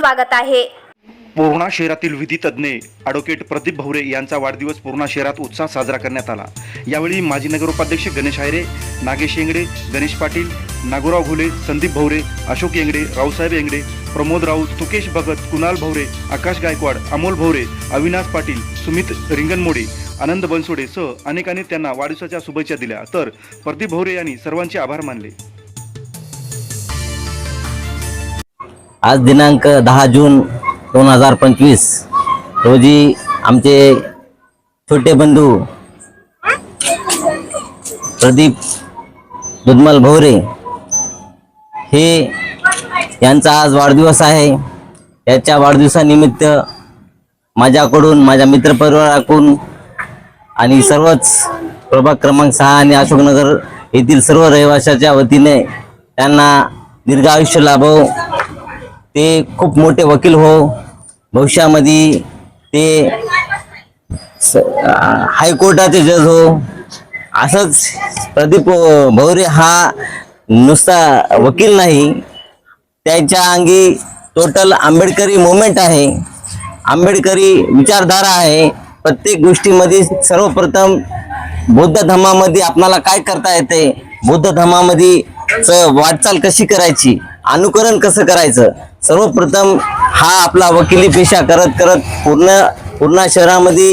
स्वागत आहे. पूर्णा शहरातील विधी तज्ज्ञ ॲडव्होकेट प्रदीप भवरे यांचा वाढदिवस पूर्णा शहरात उत्साह साजरा करण्यात आला. यावेळी माजी नगरोपाध्यक्ष गणेश हायरे नागेश येंगडे गणेश पाटील नागोराव घोले संदीप भवरे अशोक येंगडे रावसाहेब येंगडे प्रमोद राऊत तुकेश भगत कुणाल भवरे आकाश गायकवाड अमोल भवरे अविनाश पाटील सुमित रिंगणमोडे आनंद बनसोडे सह अनेकांनी त्यांना वाढदिवसाच्या शुभेच्छा दिल्या. तर प्रदीप भवरे यांनी सर्वांचे आभार मानले. आज दिनांक दहा जून दोन हजार पंचवीस. रोजी आमचे छोटे बंधू प्रदीप दुधमल भोवरे हे यांचा आज वाढदिवस आहे. याच्या वाढदिवसानिमित्त माझ्याकडून माझ्या मित्रपरिवाराकडून आणि सर्वच प्रभाग क्रमांक सहा आणि अशोकनगर येथील सर्व रहिवाशाच्या वतीने त्यांना दीर्घ आयुष्य लाभो. ते खूप मोठे वकील हो. भविष्यामध्ये ते स- हायकोर्टाचे जज हो. असंच प्रदीप भवरे हा नुसता वकील नाही. त्याच्या अंगी टोटल आंबेडकरी मुवमेंट आहे. आंबेडकरी विचारधारा आहे. प्रत्येक गोष्टीमध्ये सर्वप्रथम बौद्ध धर्मामध्ये आपणाला काय करता येते? बौद्ध धर्मामध्ये च वाटचाल कशी करायची? अनुकरण कसं करायचं? सर्वप्रथम हा आपला वकिली पेशा करत करत पूर्ण पूर्णा शहरामध्ये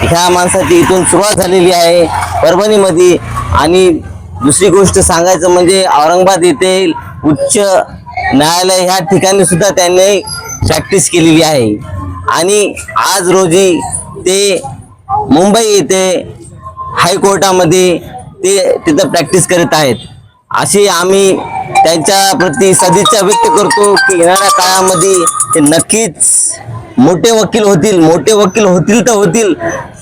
ह्या माणसाची इथून सुरुवात झालेली आहे परभणीमध्ये. आणि दुसरी गोष्ट सांगायचं म्हणजे औरंगाबाद येथे उच्च न्यायालय ह्या ठिकाणी सुद्धा त्यांनी प्रॅक्टिस केलेली आहे. आणि आज रोजी ते मुंबई येथे हायकोर्टामध्ये ते तिथं प्रॅक्टिस करत आहेत. अशी आम्ही त्यांच्या प्रती सदिच्छा व्यक्त करतो की येणाऱ्या काळामध्ये ते नक्कीच मोठे वकील होतील मोठे वकील होतील तर होतील.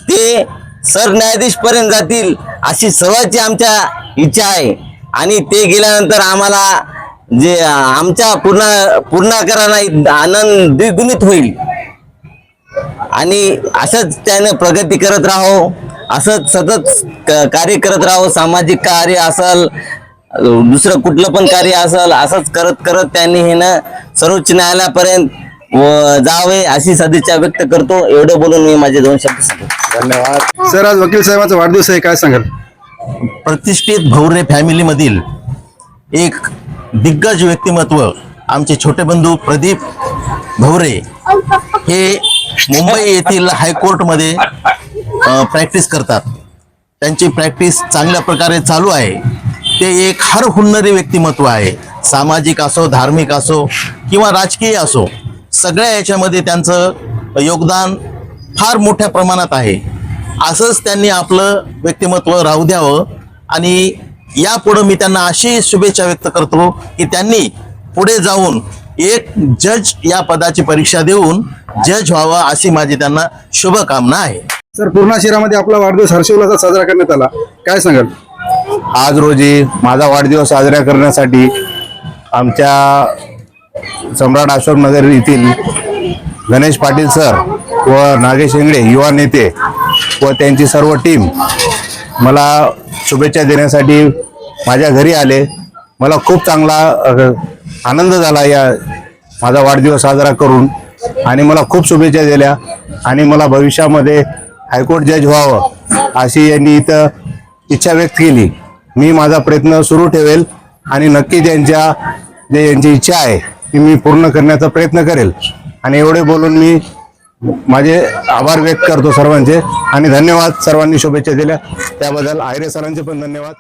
ते सरन्यायाधीश पर्यंत जातील अशी सर्वांची आमच्या इच्छा आहे. आणि ते गेल्यानंतर आम्हाला जे आमच्या पूर्ण पूर्णाकरांना आनंद द्विगुणित होईल. आणि असंच त्यानं प्रगती करत राहो असंच सतत क- कार्य करत राहो सामाजिक कार्य असल दुसरं कुठलं पण कार्य असल असंच करत करत त्यांनी हे ना सर्वोच्च न्यायालयापर्यंत व जावे अशी सदिच्छा व्यक्त करतो. एवढं बोलून मी माझे दोन शब्द सांगतो. धन्यवाद. सर आज वकील साहेबांचा वाढदिवस आहे. काय सांगाल? प्रतिष्ठित भवरे फॅमिलीमधील एक दिग्गज व्यक्तिमत्व आमचे छोटे बंधू प्रदीप भवरे हे मुंबई येथील हायकोर्टमध्ये प्रॅक्टिस करतात. त्यांची प्रॅक्टिस चांगल्या प्रकारे चालू आहे. ते एक हर हुन्नरी व्यक्तिमत्व आहे. सामाजिक असो धार्मिक असो किंवा राजकीय असो सगळ्या याच्यामध्ये त्यांचं योगदान फार मोठ्या प्रमाणात आहे. असंच त्यांनी आपलं व्यक्तिमत्व राहू द्यावं आणि यापुढं मी त्यांना अशी शुभेच्छा व्यक्त करतो की त्यांनी पुढे जाऊन एक जज या पदाची परीक्षा देऊन जज व्हावं अशी माझी त्यांना शुभकामना आहे. सर पूर्णा शहरामध्ये आपला वाढदिवस हर्षोल्लासात साजरा करण्यात आला. काय सांगाल? आज रोजी माझा वाढदिवस साजरा करण्यासाठी आमच्या सम्राट अशोकनगर येथील गणेश पाटील सर व नागेश इंगडे युवा नेते व त्यांची सर्व टीम मला शुभेच्छा देण्यासाठी माझ्या घरी आले. मला खूप चांगला आनंद झाला या माझा वाढदिवस साजरा करून आणि मला खूप शुभेच्छा दिल्या आणि मला भविष्यामध्ये हायकोर्ट जज व्हावं अशी यांनी इथं इच्छा व्यक्त केली. मी माझा प्रयत्न सुरू ठेवेल आणि नक्की त्यांच्या जे यांची इच्छा आहे ती मी पूर्ण करण्याचा प्रयत्न करेल. आणि एवढे बोलून मी माझे आभार व्यक्त करतो सर्वांचे. आणि धन्यवाद सर्वांनी शुभेच्छा दिल्या. त्याबद्दल आयरे सरांचे पण धन्यवाद.